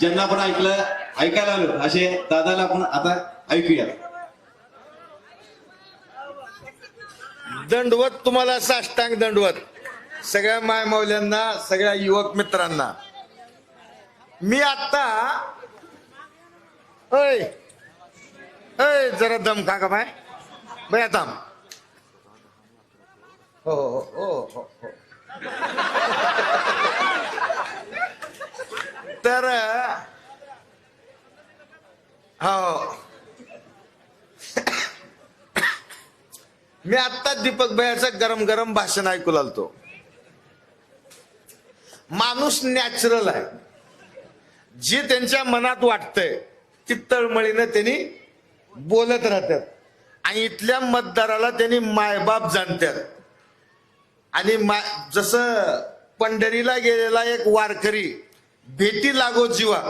ज्यांना आपण ऐकलं ऐकायला आलो असे दादाला आपण आता ऐकूया. दंडवत तुम्हाला साष्टांग दंडवत. सगळ्या मायमौल्यांना सगळ्या युवक मित्रांना. मी आता अय अय जरा दम का का बाय. बया थांब हो हो हो हो हो. तर हो. मी आत्ता दीपक भयाचं गरम गरम भाषण ऐकू लागतो माणूस नॅचरल आहे. जे त्यांच्या मनात वाटतंय ती तळमळीनं त्यांनी बोलत राहतात. आणि इथल्या मतदाराला त्यांनी मायबाप जाणतात. आणि मा जसं पंढरीला गेलेला एक वारकरी भेटी लागो जीवा.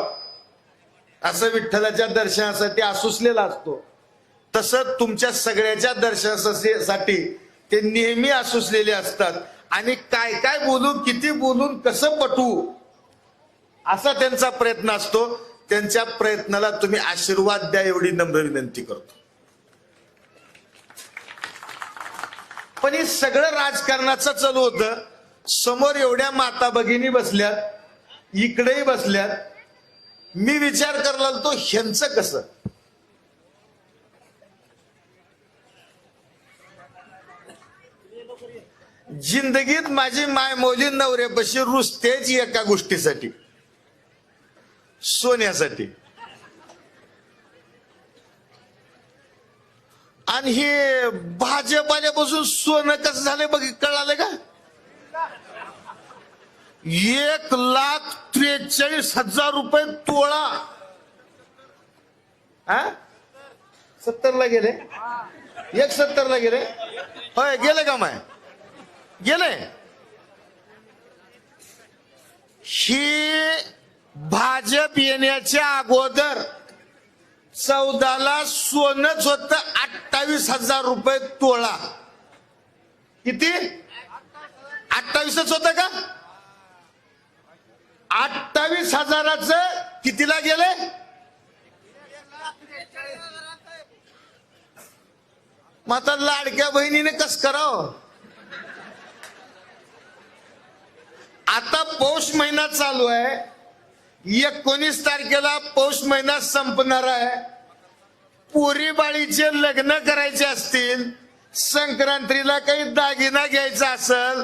असं विठ्ठलाच्या दर्शनासाठी आसुसलेला असतो. तसं तुमच्या सगळ्याच्या दर्शनासाठी ते नेहमी आसुसलेले असतात. आणि काय काय बोलू किती बोलून कसं पटवू असा त्यांचा प्रयत्न असतो. त्यांच्या प्रयत्नाला तुम्ही आशीर्वाद द्या एवढी नम्र विनंती करतो. पण हे सगळं राजकारणाचं चालू होतं. समोर एवढ्या माता भगिनी बसल्या इकडेही बसल्यात. मी विचार करायला तो ह्यांचं कसं? जिंदगीत माझी माय मौली नवऱ्यापाशी रुसतेच एका गोष्टीसाठी. सोन्यासाठी. आणि हे भाजप आल्यापासून सोनं कसं झालंय बघ कळालं का? एक लाख त्रेचाळीस हजार रुपये तोळा. हा? सत्तरला गेले? एक सत्तरला गेले? होय गेले का माय गेले. ही भाजप येण्याच्या अगोदर चौदाला सोनच होत अठ्ठावीस हजार रुपये तोळा. किती? अठ्ठावीसच होत का? अठ्ठावीस हजाराचं कितीला गेले? मग आता लाडक्या बहिणीने कस करावं? आता पौष महिना चालू आहे. एकोणीस तारखेला पौष महिना संपणार आहे. पोरी बाळीचे लग्न करायचे असतील संक्रांतीला काही दागिना घ्यायचा असेल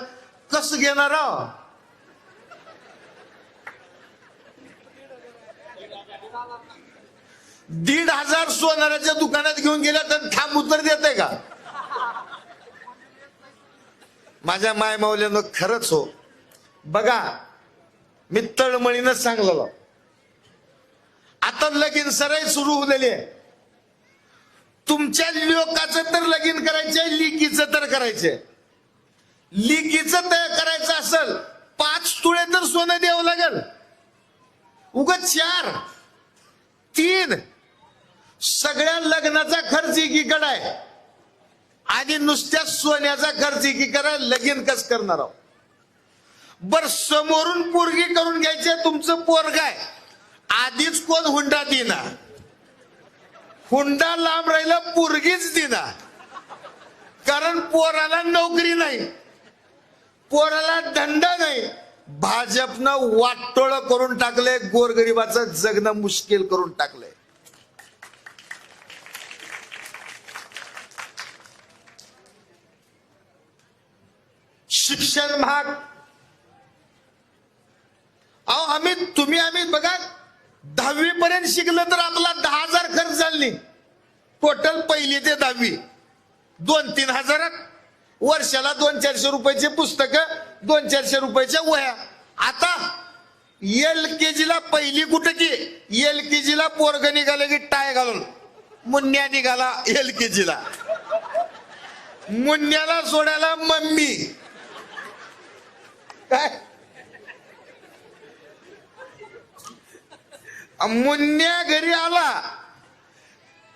कसं घेणार आहो? दीड हजार सोनाराच्या दुकानात घेऊन गेल्या तर थांब उत्तर देते का? माझ्या माय मावल्यानं खरंच हो. बघा मी तळमळीनं सांगलेलो. आता लगीन सराई सुरू होलेली आहे. तुमच्या लोकाचं तर लगीन करायचंय लिकीचं तर करायचंय लिकीचं तर करायचं असेल पाच तुळे तर सोनं द्यावं लागेल. उग चार तीन सगळ्या लग्नाचा खर्च एकीकडे आहे. आणि नुसत्या सोन्याचा खर्च एकीकडे लगीन कस करणार आहोत बर समोरून पोरगी करून घ्यायचे तुमचं पोरग आहे. आधीच कोण हुंडा देना हुंडा लांब राहिला पोरगीच देना कारण पोराला नोकरी नाही. पोराला धंदा नाही. भाजपनं वाटोळ करून टाकलंय गोरगरिबाचं जगणं मुश्किल करून टाकलंय. शिक्षण भाग अहो आम्ही तुम्ही आम्ही बघा दहावी पर्यंत शिकलं तर आपला दहा हजार खर्च चालली. टोटल पहिली ते दहावी. दोन तीन हजारात. वर्षाला दोन चारशे रुपयाचे पुस्तक दोन चारशे रुपयाच्या वह्या. आता एल के जीला पहिली कुठं की? एल के जीला पोरग निघालं की टाय घालून. मुन्या निघाला एल के जीला. मुन्याला सोडायला मम्मी. काय? मुन्या घरी आला.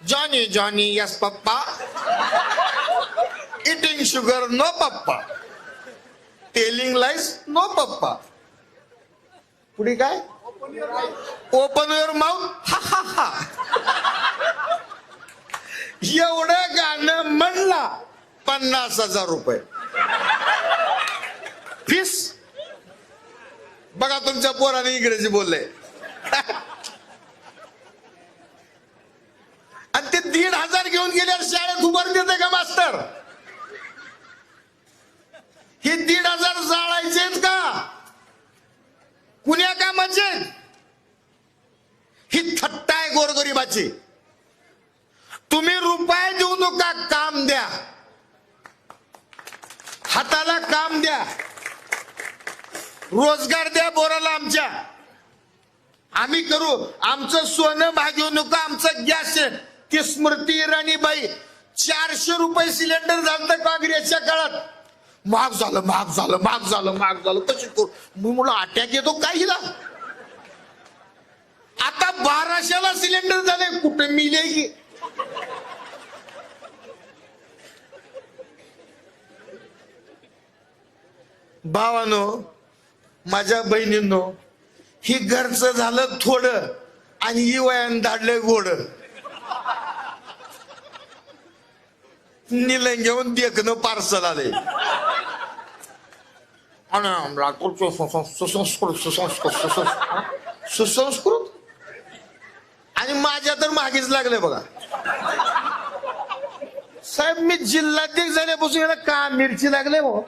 Johnny Johnny yes papa. Eating sugar no papa. Telling lies no papa. पुढे काय? ओपन युअर माउथ हा हा हा एवढं गाणं म्हणला पन्नास हजार रुपये. बघा तुमच्या पोराने इंग्रजी बोलले. आणि ते दीड हजार घेऊन गेल्यावर शाळेत उभार देते का मास्टर हे दीड हजार जाळायचे का? कुण्या कामाचे ही थट्टा आहे गोरगरीबाची. तुम्ही रुपये देऊ नका काम द्या. हाताला काम द्या. रोजगार द्या बोराला आमच्या. आम्ही करू. आमचं सोनं भागवू नका आमचं गॅस ती स्मृती इराणीबाई चारशे रुपये सिलेंडर झालं काँग्रेसच्या काळात. महाग झालं महाग झालं महाग झालं महाग झालं. कशी करू. मी म्हणलं अटॅक येतो काय हिला? आता बाराशेला सिलेंडर झाले. कुठे मिले की भावानो माझ्या बहिणींनो ही घरचं झालं थोडं आणि ही वयान धाडलंय गोड. निलं घेऊन देखणं पार्सल आले सुसंस्कृत सुसंस्कृत सुसंस्कृत? सुसंस्कृत? आणि माझ्या तर मागेच लागले बघा. साहेब मी जिल्हाध्यक्ष झाल्यापासून याला का मिरची लागले भाऊ?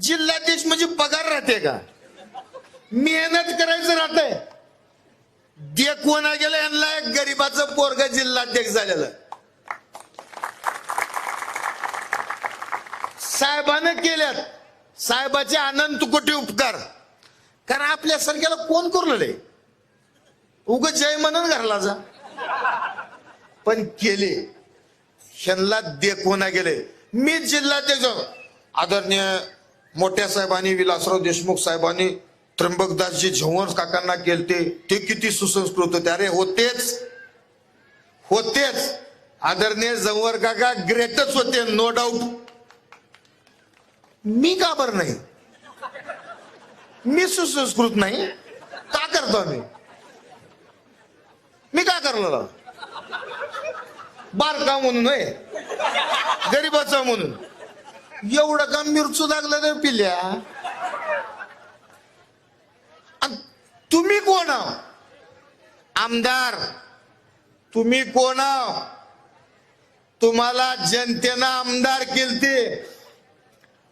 जिल्हाध्यक्ष म्हणजे पगार राहते का? मेहनत करायचं राहतंय. दे कोणा गेलं यांना एक गरीबाचं पोरग जिल्हाध्यक्ष झालेलं. साहेबानं केल्यात. साहेबाचे आनंद कोटी उपकार. कारण आपल्यासारख्याला कोण करले उग जय म्हणून घरला जा. पण केले. ह्यांना देखवना गेले मी जिल्हाध्यक्ष आदरणीय मोठ्या साहेबांनी विलासराव देशमुख साहेबांनी त्र्यंबकदासजी झंवर काकांना केलते. ते किती सुसंस्कृत होते. अरे होतेच. होतेच. आदरणीय जवळ काका ग्रेटच होते नो डाऊट मी का बर नाही? मी सुसंस्कृत नाही. का करतो आम्ही? मी का करलो बारका म्हणून आहे गरीबाचा म्हणून. एवढं का मिरचू लागलं रे पिल्या. तुम्ही कोण आमदार तुम्ही कोण तुम्हाला जनतेनं आमदार केलते.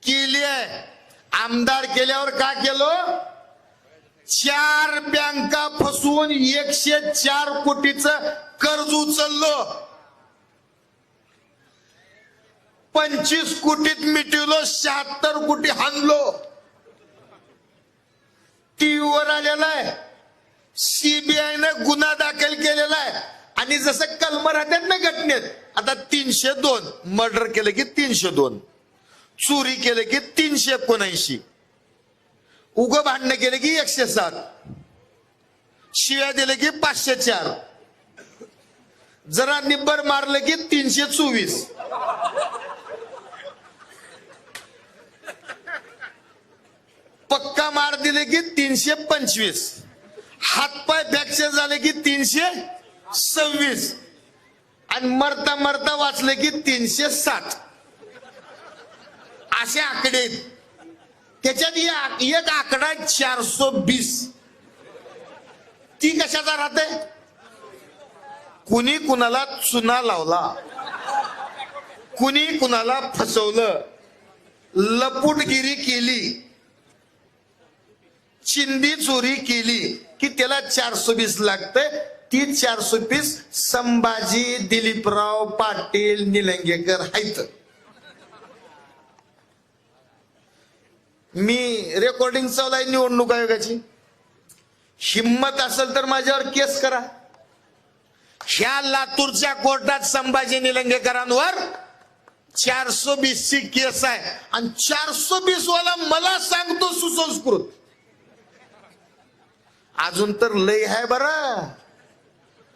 केली आहे. आमदार केल्यावर का केलं? चार बँका फसवून एकशे चार कोटीचं कर्ज उचललो. पंचवीस कोटीत मिटवलो शहात्तर कोटी हाणलो. टीव्हीवर आलेला आहे. सीबीआयनं गुन्हा दाखल केलेला आहे. आणि जसं कलम राहतात ना घटनेत आता तीनशे दोन. मर्डर केलं की तीनशे दोन. चोरी केलं की तीनशे एकोणऐंशी. उग भांडणं केलं की एकशे सात. शिव्या दिलं की पाचशे चार. जरा निब्बर मारलं की तीनशे चोवीस. पक्का मार दिले की तीनशे पंचवीस. हातपाय फ्रॅक्चर झाले की तीनशे सव्वीस. आणि मरता मरता वाचले की तीनशे सात. असे आकडे आहेत. त्याच्यात आक- एक आकडा चारशे बीस ती कशाचा राहते कुणी कुणाला चुना लावला? कुणी कुणाला फसवलं? लपुटगिरी केली? चिंदी चोरी केली की त्याला चारशे वीस लागतंय. ती चारशे बीस संभाजी दिलीपराव पाटील निलंगेकर आहेत मी रेकॉर्डिंग चालू आहे निवडणूक आयोगाची. हिंमत असेल तर माझ्यावर केस करा. ह्या लातूरच्या कोर्टात संभाजी निलंगेकरांवर चारशे बीस ची केस आहे. आणि चारशे बीस वाला मला सांगतो सुसंस्कृत. अजून तर लय आहे बरं.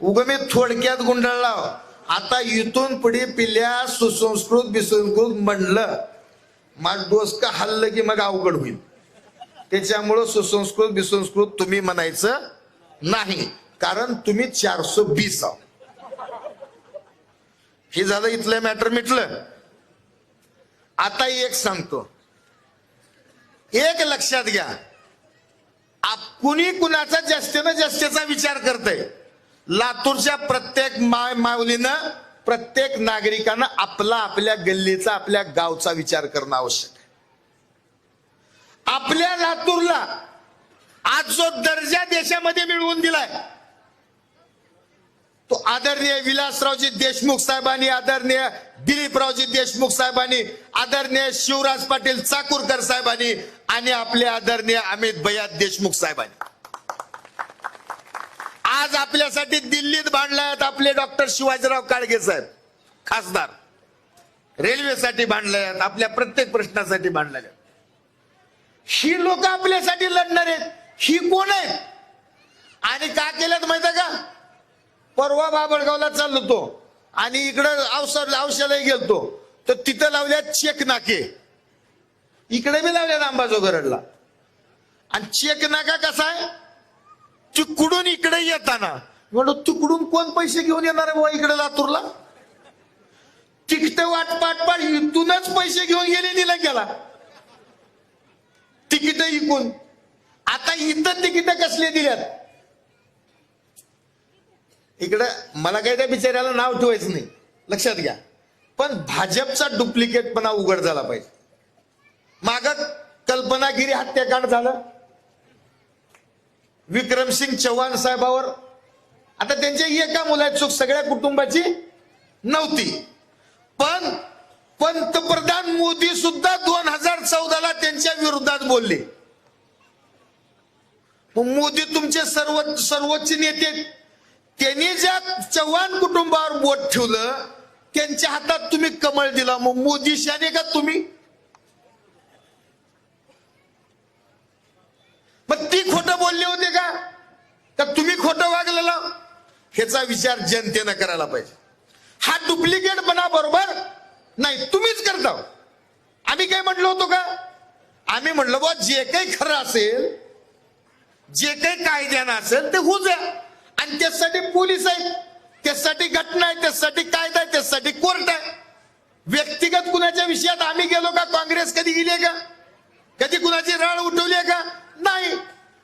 उग मी थोडक्यात गुंडळला. आता इथून पुढे पिल्या सुसंस्कृत बिसंस्कृत म्हणलं माझ डोस का हल्लं की मग अवघड होईल. त्याच्यामुळं सुसंस्कृत बिसंस्कृत तुम्ही म्हणायचं नाही. कारण तुम्ही चारशे बीस आहो हे झालं इथलं मॅटर मिटलं. आता एक सांगतो. एक लक्षात घ्या. कुणी कुणाचा जास्तीनं जास्तीचा विचार करतय? लातूरच्या प्रत्येक माय माऊलीनं प्रत्येक नागरिकानं आपला आपल्या गल्लीचा आपल्या गावचा विचार करणं आवश्यक आहे. आपल्या लातूरला आज जो दर्जा देशामध्ये मिळवून दिलाय तो आदरणीय विलासरावजी देशमुख साहेबांनी आदरणीय दिलीपरावजी देशमुख साहेबांनी आदरणीय शिवराज पाटील चाकूरकर साहेबांनी आणि आपले आदरणीय अमित भैया देशमुख साहेबांनी. आज आपल्यासाठी दिल्लीत बांधलायत आपले डॉक्टर शिवाजीराव काळगे साहेब खासदार. रेल्वेसाठी बांधले आहेत आपल्या प्रत्येक प्रश्नासाठी बांधलेले आहेत. ही लोक आपल्यासाठी लढणार आहेत ही कोण आहेत? आणि का केल्यात माहिती आहे का? परवा बाबळगावला चाललो तो आणि इकडं अवसर औषधाला गेलतो. तर तिथं लावल्या चेक नाके. इकडे बी लावल्यात अंबाजोगरडला आणि चेक नाका कसा आहे? तिकडून इकडे येताना. म्हणून तिकडून कोण पैसे घेऊन येणार आहे इकडे लातूरला? तिकट वाट पाट पाट इथूनच पैसे घेऊन गेले दिला गेला तिकीट इकून. आता इथं तिकीट कसले दिल्यात? इकडं मला काही त्या बिचाऱ्याला नाव ठेवायचं नाही. लक्षात घ्या. पण भाजपचा डुप्लिकेटपणा उघड झाला पाहिजे. माग कल्पनागिरी हत्याकांड झालं. विक्रमसिंग चव्हाण साहेबावर. आता त्यांच्या एका मुलाची चूक सगळ्या कुटुंबाची नव्हती. पण पंतप्रधान मोदी सुद्धा दोन हजार चौदाला त्यांच्या विरोधात बोलले. मग मोदी तुमचे सर्व सर्वोच्च नेते त्यांनी ज्या चव्हाण कुटुंबावर बोट ठेवलं त्यांच्या हातात तुम्ही कमळ दिला. मग मोदी शाने का तुम्ही? मग ती खोटं बोलले होते का? का तुम्ही खोटं वागलेला? ह्याचा विचार जनतेनं करायला पाहिजे. हा डुप्लिकेट बना बरोबर नाही तुम्हीच करता. आम्ही काय म्हटलो होतो का? आम्ही म्हटलं बा जे काही खरं असेल जे काही कायद्यानं असेल ते होऊ द्या. आणि त्यासाठी पोलीस आहेत. त्यासाठी घटना आहे त्यासाठी कायदा आहे त्यासाठी कोर्ट आहे. व्यक्तिगत कुणाच्या विषयात आम्ही गेलो का? काँग्रेस कधी गेली का? कधी कुणाची राळ उठवली का? नाही.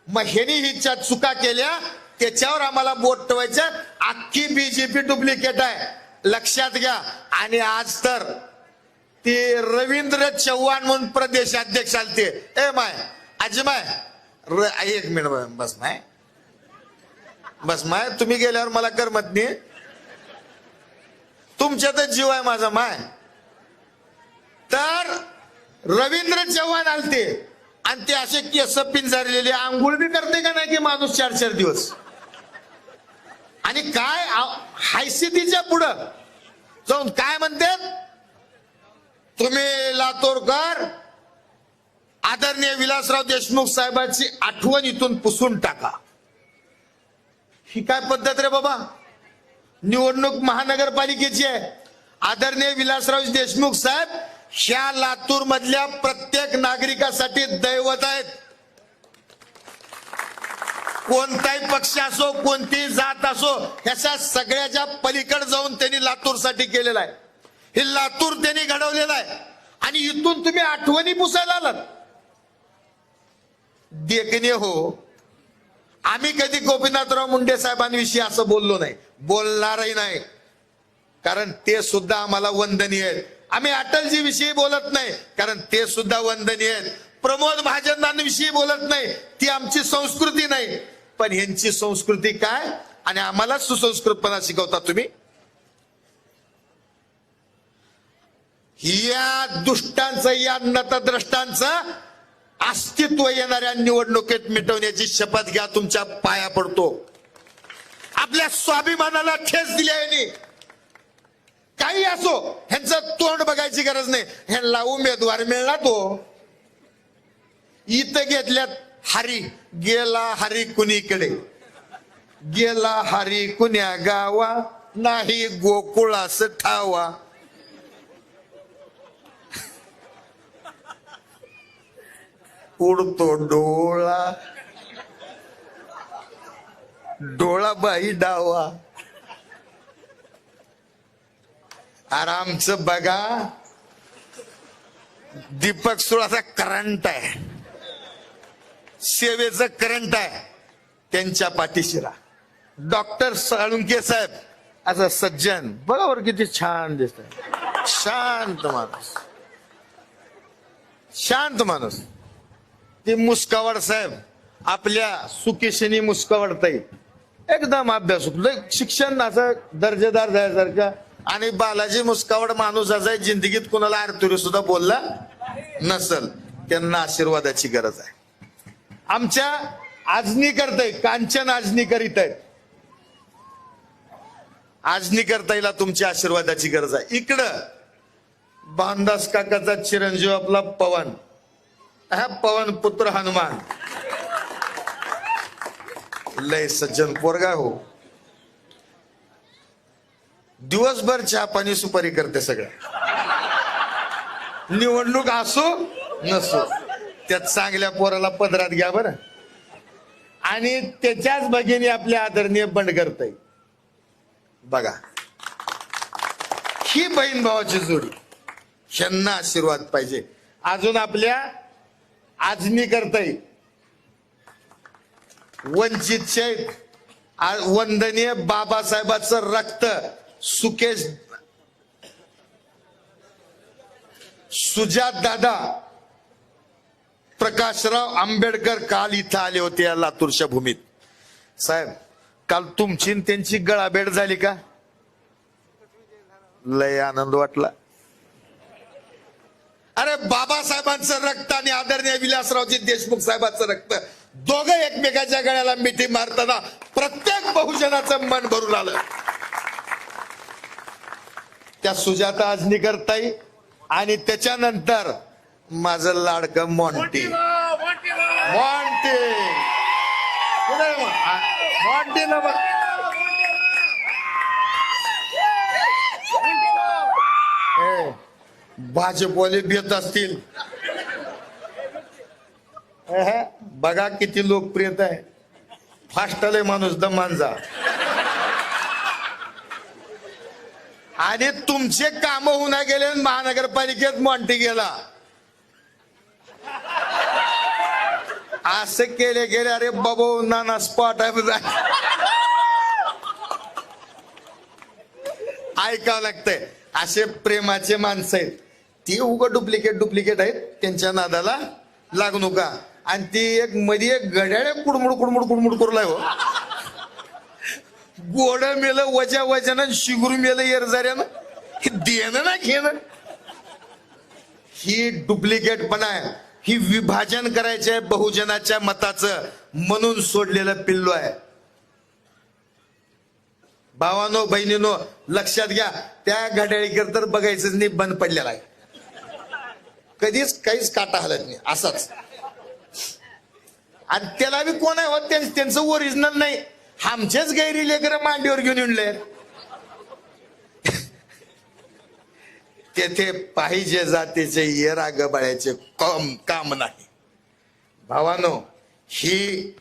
मग ह्यानी हिच्या चुका केल्या त्याच्यावर आम्हाला बोट ठेवायचं. अख्खी बीजेपी डुप्लिकेट आहे. लक्षात घ्या. आणि आज तर ते रवींद्र चव्हाण म्हणून प्रदेश अध्यक्ष आलते. ए माय अजमाय र एक मिनिट बस माय. बस माय तुम्ही गेल्यावर मला करमत नाही तुमच्यातच जीव आहे माझा माय. तर रवींद्र चव्हाण आलते. आणि ते असे केस पिंजारलेले आंघोळ बी करते का नाही की माणूस चार चार दिवस? आणि काय आ- पुढं. जाऊन काय म्हणतात तुम्ही लातूरकर आदरणीय विलासराव देशमुख साहेबांची आठवण इथून पुसून टाका. ही काय पद्धत रे बाबा? निवडणूक महानगरपालिकेची आहे. आदरणीय विलासराव देशमुख साहेब ह्या लातूर मधल्या प्रत्येक नागरिकासाठी दैवत आहेत. कोणताही पक्ष असो कोणतीही जात असो ह्याच्या सगळ्याच्या पलीकडे जाऊन त्यांनी लातूरसाठी केलेला आहे. हे लातूर त्यांनी घडवलेलं आहे. आणि इथून तुम्ही आठवणी पुसायला आलात देखणे हो आम्ही कधी गोपीनाथराव मुंडे साहेबांविषयी असं बोललो नाही. बोलणारही नाही. कारण ते सुद्धा आम्हाला वंदनीय आहेत. आम्ही अटलजी विषयी बोलत नाही कारण ते सुद्धा वंदनीय आहेत. प्रमोद महाजनांविषयी बोलत नाही ती आमची संस्कृती नाही. पण ह्यांची संस्कृती काय? आणि आम्हाला सुसंस्कृतपणा शिकवता तुम्ही? या दुष्टांचं या नतद्रष्टांचं अस्तित्व येणाऱ्या निवडणुकीत मिटवण्याची शपथ घ्या तुमच्या पाया पडतो. आपल्या स्वाभिमानाला ठेस दिली आहे काही असो ह्यांचं तोंड बघायची गरज नाही. ह्यांना उमेदवार मिळला तो. इथं घेतल्यात हरी गेला हरी कुणीकडे? गेला हरी कुण्या गावा? नाही गोकुळास ठावा. उडतो डोळा. डोळा बाई डावा. आरामचं बघा. दीपक सुळाचा करंट आहे. सेवेचं करंट आहे. त्यांच्या पाठीशिरा. डॉक्टर साळुंके साहेब असं सज्जन बरोबर किती छान दिसत शांत माणूस. शांत माणूस. ते मुस्कावड साहेब आपल्या सुकेशनी मुस्कावडताई एकदम अभ्यास लय शिक्षण असं दर्जेदार झाल्यासारखं आणि बालाजी मुस्कावड माणूस असा आहे, जिंदगीत कुणाला आरतुरी सुद्धा बोलला नसल त्यांना आशीर्वादाची गरज आहे. आमच्या आजनी करताय कांचन आजनी करीत आहेत. आजनी करतायला तुमच्या आशीर्वादाची गरज आहे. इकडं बांदास काकाचा चिरंजीव आपला पवन. पवन पुत्र हनुमान. लय सज्जन पोरगा हो. दिवसभर चहा पाणी सुपारी करते सगळं. निवडणूक असो नसो त्यात चांगल्या पोराला पदरात घ्या बरं. आणि त्याच्याच भगिनी आपल्या आदरणीय बंड करताय बघा ही बहीण भावाची जोडी ह्यांना आशीर्वाद पाहिजे. अजून आपल्या आजनी करताय. वंचितचे आ- वंदनीय बाबासाहेबाचं रक्त सुकेश सुजात दादा प्रकाशराव आंबेडकर काल इथं आले होते या लातूरच्या भूमीत साहेब काल तुमची त्यांची गळाभेट झाली का? लय आनंद वाटला. अरे बाबासाहेबांचं रक्त आणि आदरणीय विलासरावजी देशमुख साहेबांचं रक्त दोघं एकमेकाच्या गळ्याला मिठी मारताना प्रत्येक बहुजनाचं मन भरून आलं. त्या सुजाता आजनीकर ताई आणि त्याच्यानंतर माझं लाडकं मॉन्टी मॉन्टी मॉन्टी ना बघ ए, भाजपवाले भेट असतील. बघा किती लोकप्रियता आहे. फास्टले माणूस दमांजा आणि तुमचे काम होऊन गेले महानगरपालिकेत मॉन्टी गेला असं केले गेले अरे बाबा नाना स्पॉट आहे ऐकावं लागतंय. असे प्रेमाचे माणसं आहेत. ती उग डुप्लिकेट डुप्लिकेट आहेत. त्यांच्या नादाला लागू नका. आणि ती एक मध्ये एक घड्याळ कुडमुड कुडमुड कुडमुड करू हो. गोड मेलं वजा वजन शिगुरू मेलं येरजाऱ्यानं हे देणं ना घेणं. ही डुप्लिकेट पण आहे. ही विभाजन करायचे बहुजनाच्या मताचं. म्हणून सोडलेलं पिल्लू आहे. भावानो बहिणीनो लक्षात घ्या. त्या घड्याळीकर तर बघायचंच नाही बंद पडलेला आहे. कधीच काहीच काटा हलत नाही असाच. आणि त्याला बी कोण आहे हो त्यांचं ओरिजिनल नाही. आमचेच गैरी लेकर मांडीवर घेऊन येणले तेथे पाहिजे जातीचे येरा गबाळ्याचे कम काम नाही. भावानो ही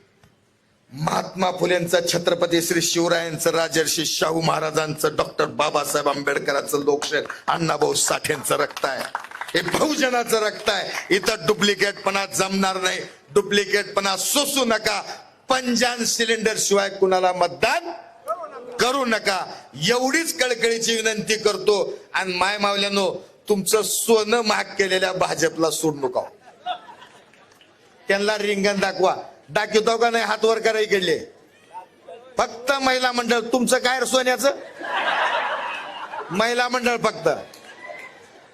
महात्मा फुलेंचं छत्रपती श्री शिवरायांचं राजर्षी शाहू महाराजांचं डॉक्टर बाबासाहेब आंबेडकरांचं लोकशाहीर अण्णाभाऊ साठेंचं रक्त आहे. हे बहुजनाचं रक्त आहे. इथं डुप्लिकेटपणा जमणार नाही. डुप्लिकेटपणा सोसू नका. पंजान सिलेंडर शिवाय कुणाला मतदान करू नका. एवढीच कळकळीची विनंती करतो. आणि माय मावल्यानो तुमचं सोनं महाग केलेल्या भाजपला सोडू नका. त्यांना रिंगण दाखवा. दाखवतो का नाही? हात वर कराय गेले फक्त महिला मंडळ. तुमचं काय सोन्याचं? महिला मंडळ फक्त.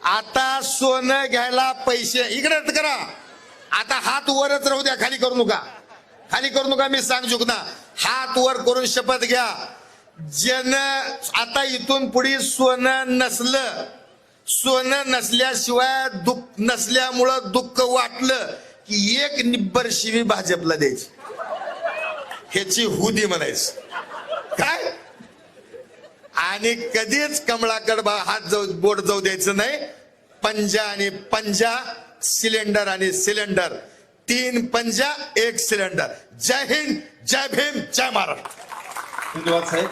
आता सोनं घ्यायला पैसे. इकडे करा. आता हात वरच राहू द्या खाली करू नका. खाली करू नका मी सांग चुकना हात वर करून शपथ घ्या. जन आता इथून पुढे सोनं नसलं सोनं नसल्याशिवाय दुःख नसल्यामुळं दुःख वाटलं की एक निब्बर शिवी भाजपला द्यायची. ह्याची हुदी म्हणायची. आणि कधीच कमळाकड हात जाऊ बोट जाऊ द्यायचं नाही. पंजा आणि पंजा सिलेंडर आणि सिलेंडर. तीन पंजा एक सिलेंडर. जय हिंद जय भीम जय महाराष्ट्र. धन्यवाद साहेब.